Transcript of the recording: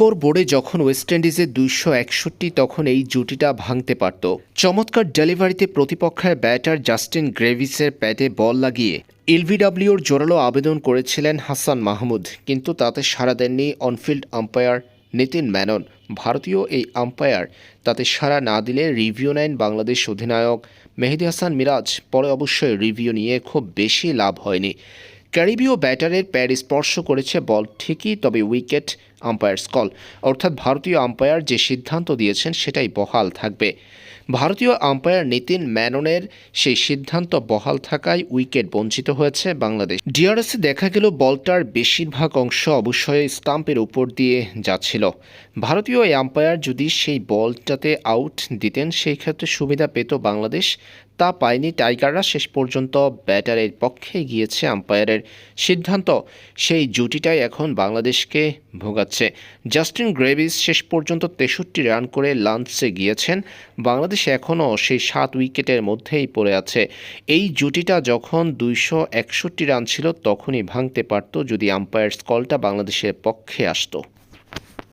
Score বোর্ডে যখন West ইন্ডিজে দুইশো একষট্টি, তখন এই জুটিটা ভাঙতে পারত। চমৎকার ডেলিভারিতে প্রতিপক্ষের ব্যাটার জাস্টিন গ্রেভিসের প্যাটে বল লাগিয়ে এলভিডব্লিউর জোরালো আবেদন করেছিলেন হাসান মাহমুদ, কিন্তু তাতে সাড়া দেননি অনফিল্ড আম্পায়ার নিতিন ম্যানন। ভারতীয় এই আম্পায়ার তাতে সাড়া না দিলে রিভিউ নেন বাংলাদেশ অধিনায়ক মেহেদি হাসান মিরাজ। পরে অবশ্যই রিভিউ নিয়ে খুব বেশি লাভ হয়নি। ক্যারিবীয় ব্যাটারের প্যাড স্পর্শ করেছে বল ঠিকই, তবে উইকেট আম্পায়ার্স কল। অর্থাৎ ভারতীয় আম্পায়ার যে সিদ্ধান্ত দিয়েছেন, সেটাই বহাল থাকবে। ভারতীয় আম্পায়ার নিতিন ম্যাননের সেই সিদ্ধান্ত বহাল থাকায় উইকেট বঞ্চিত হয়েছে বাংলাদেশ। ডিআরএসে দেখা গেল বলটার বেশিরভাগ অংশ অবশ্যই স্টাম্পের উপর দিয়ে যাচ্ছিল। ভারতীয় এই আম্পায়ার যদি সেই বলটাতে আউট দিতেন, সেই ক্ষেত্রে সুবিধা পেত বাংলাদেশ। তা পায়নি টাইগাররা, শেষ পর্যন্ত ব্যাটারের পক্ষে গিয়েছে আম্পায়ারের সিদ্ধান্ত। সেই জুটিটাই এখন বাংলাদেশকে ভোগাচ্ছে। জাস্টিন গ্রেভিস শেষ পর্যন্ত তেষট্টি রান করে লাঞ্চে গিয়েছেন। বাংলাদেশ এখনও সেই সাত উইকেটের মধ্যেই পড়ে আছে। এই জুটিটা যখন দুইশো একষট্টি রান ছিল, তখনই ভাঙতে পারত যদি আম্পায়ার স্কলটা বাংলাদেশের পক্ষে আসতো।